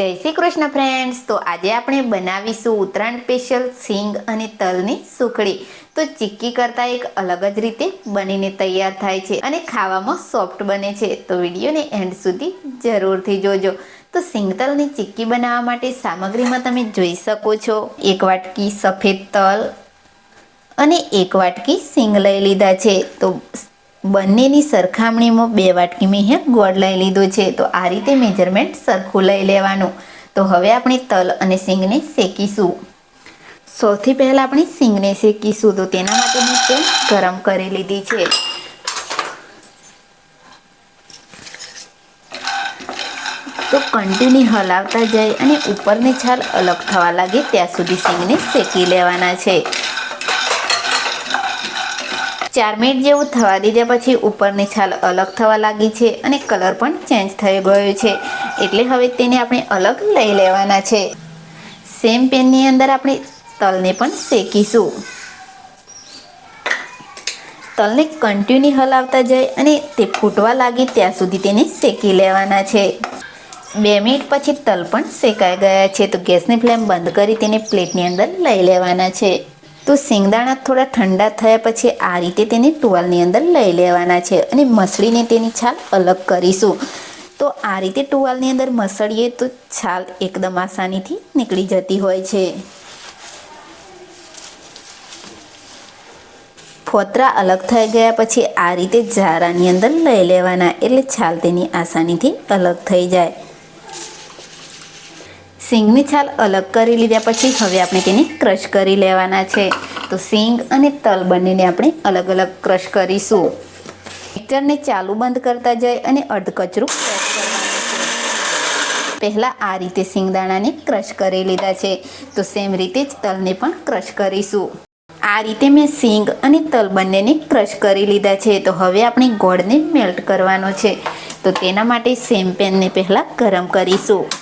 જય શ્રી કૃષ્ણ ફ્રેન્ડ્સ તો આજે આપણે બનાવીશું ઉત્તરાયણ સ્પેશિયલ સિંગ અને તલની સુખડી. તો ચીક્કી કરતાં એક અલગ જ રીતે બનીને તૈયાર થાય છે અને ખાવામાં સોફ્ટ બને છે. તો વિડીયોને એન્ડ સુધી જરૂરથી જોજો. તો સિંગ તલની ચીક્કી બનાવવા માટે સામગ્રીમાં તમે જોઈ શકો છો. એક વાટકી સફેદ તલ અને એક વાટકી સિંગ લઈ લીધા છે. તો બંનેની સરખામણીમાં બે વાટકી મેં અહીંયા ગોળ લઈ લીધો છે. તો આ રીતે મેજરમેન્ટ સરખું લઈ લેવાનું. તો હવે આપણે તલ અને સિંગને શેકીશું. સૌથી પહેલાં આપણે સિંગને શેકીશું. તો તેના માટે મેં તેલ ગરમ કરી લીધી છે. તો કન્ટિન્યુ હલાવતા જાય અને ઉપરની છાલ અલગ થવા લાગે ત્યાં સુધી સિંગને શેકી લેવાના છે. ચાર મિનિટ જેવું થવા દીધા પછી ઉપરની છાલ અલગ થવા લાગી છે અને કલર પણ ચેન્જ થઈ ગયો છે. એટલે હવે તેને આપણે અલગ લઈ લેવાના છે. સેમ પેનની અંદર આપણે તલને પણ શેકીશું. તલને કન્ટિન્યુ હલાવતા જાય અને તે ફૂટવા લાગે ત્યાં સુધી તેને શેકી લેવાના છે. બે મિનિટ પછી તલ પણ શેકાઈ ગયા છે. તો ગેસની ફ્લેમ બંધ કરી તેને પ્લેટની અંદર લઈ લેવાના છે. તો શેંગદાણા થોડા ઠંડા થયા પછી આ રીતે તેને ટુવાલની અંદર લઈ લેવાના છે અને મસળીને તેની છાલ અલગ કરીશું. તો આ રીતે ટુવાલની અંદર મસળીએ તો છાલ એકદમ આસાનીથી નીકળી જતી હોય છે. ફોતરા અલગ થઈ ગયા પછી આ રીતે ઝારાની અંદર લઈ લેવાના એટલે છાલ તેની આસાનીથી અલગ થઈ જાય. સિંગની છાલ અલગ કરી લીધા પછી હવે આપણે તેને ક્રશ કરી લેવાના છે. તો સિંગ અને તલ બંનેને આપણે અલગ અલગ ક્રશ કરીશું. મિક્સરને ચાલુ બંધ કરતા જાય અને અર્ધકચરું ક્રશ પહેલાં આ રીતે સિંગદાણાને ક્રશ કરી લીધા છે. તો સેમ રીતે જ તલને પણ ક્રશ કરીશું. આ રીતે મેં સિંગ અને તલ બંનેને ક્રશ કરી લીધા છે. તો હવે આપણે ગોળને મેલ્ટ કરવાનો છે. તો તેના માટે સેમ પેનને પહેલાં ગરમ કરીશું.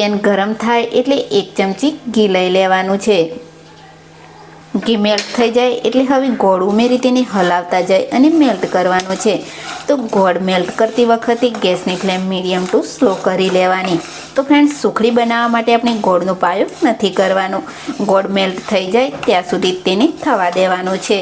પેન ગરમ થાય એટલે એક ચમચી ઘી લઈ લેવાનું છે. ઘી મેલ્ટ થઈ જાય એટલે હવે ગોળ ઉમેરી તેને હલાવતા જાય અને મેલ્ટ કરવાનો છે. તો ગોળ મેલ્ટ કરતી વખતે ગેસની ફ્લેમ મીડિયમ ટુ સ્લો કરી લેવાની. તો ફ્રેન્ડ સુખડી બનાવવા માટે આપણે ગોળનો પાયો નથી કરવાનો. ગોળ મેલ્ટ થઈ જાય ત્યાં સુધી તેને થવા દેવાનો છે.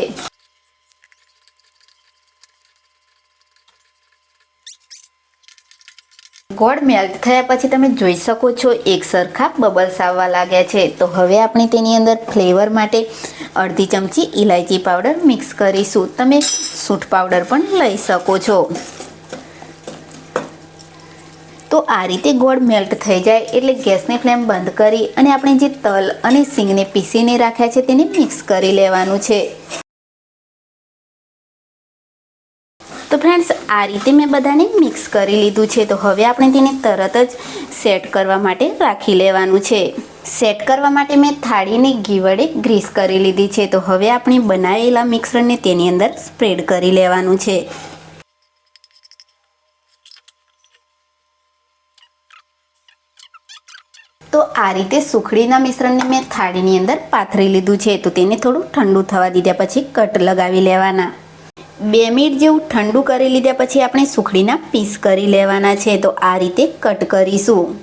ગોળ મેલ્ટ થયા પછી તમે જોઈ શકો છો એક સરખા બબલ્સ આવવા લાગ્યા છે. તો હવે આપણે તેની અંદર ફ્લેવર માટે અડધી ચમચી ઇલાયચી પાવડર મિક્સ કરીશું. તમે સૂંઠ પાવડર પણ લઈ શકો છો. તો આ રીતે ગોળ મેલ્ટ થઈ જાય એટલે ગેસની ફ્લેમ બંધ કરી અને આપણે જે તલ અને સિંગને પીસીને રાખ્યા છે તેને મિક્સ કરી લેવાનું છે. તો ફ્રેન્ડ્સ આ રીતે મેં બધાને મિક્સ કરી લીધું છે. તો હવે આપણે તેને તરત જ સેટ કરવા માટે રાખી લેવાનું છે. સેટ કરવા માટે મેં થાળીને ઘી વડે ગ્રીસ કરી લીધી છે. તો હવે આપણે બનાવેલા મિક્સરને તેની અંદર સ્પ્રેડ કરી લેવાનું છે. તો આ રીતે સુખડીના મિશ્રણને મેં થાળીની અંદર પાથરી લીધું છે. તો તેને થોડું ઠંડુ થવા દીધા પછી કટ લગાવી લેવાના. બે મિનિટ જેવું ઠંડુ કરી લીધા પછી આપણે સુખડીના પીસ કરી લેવાના છે. તો આ રીતે કટ કરીશું.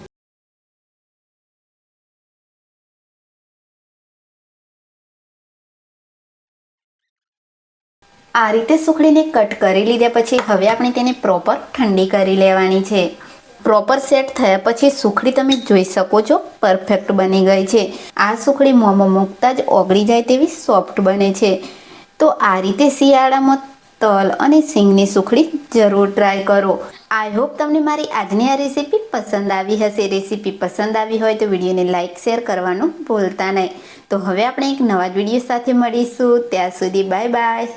આ રીતે સુખડીને કટ કરી લીધા પછી હવે આપણે તેને પ્રોપર ઠંડી કરી લેવાની છે. પ્રોપર સેટ થયા પછી સુખડી તમે જોઈ શકો છો, પરફેક્ટ બની ગઈ છે. આ સુખડી મોંમાં મૂકતા જ ઓગળી જાય તેવી સોફ્ટ બને છે. તો આ રીતે શિયાળામાં તલ અને સિંગની સુખડી જરૂર ટ્રાય કરો. આઈ હોપ તમને મારી આજની આ રેસીપી પસંદ આવી હશે. રેસીપી પસંદ આવી હોય તો વિડીયોને લાઇક શેર કરવાનું ભૂલતા નહીં. તો હવે આપણે એક નવા જ વીડિયો સાથે મળીશું. ત્યાં સુધી બાય બાય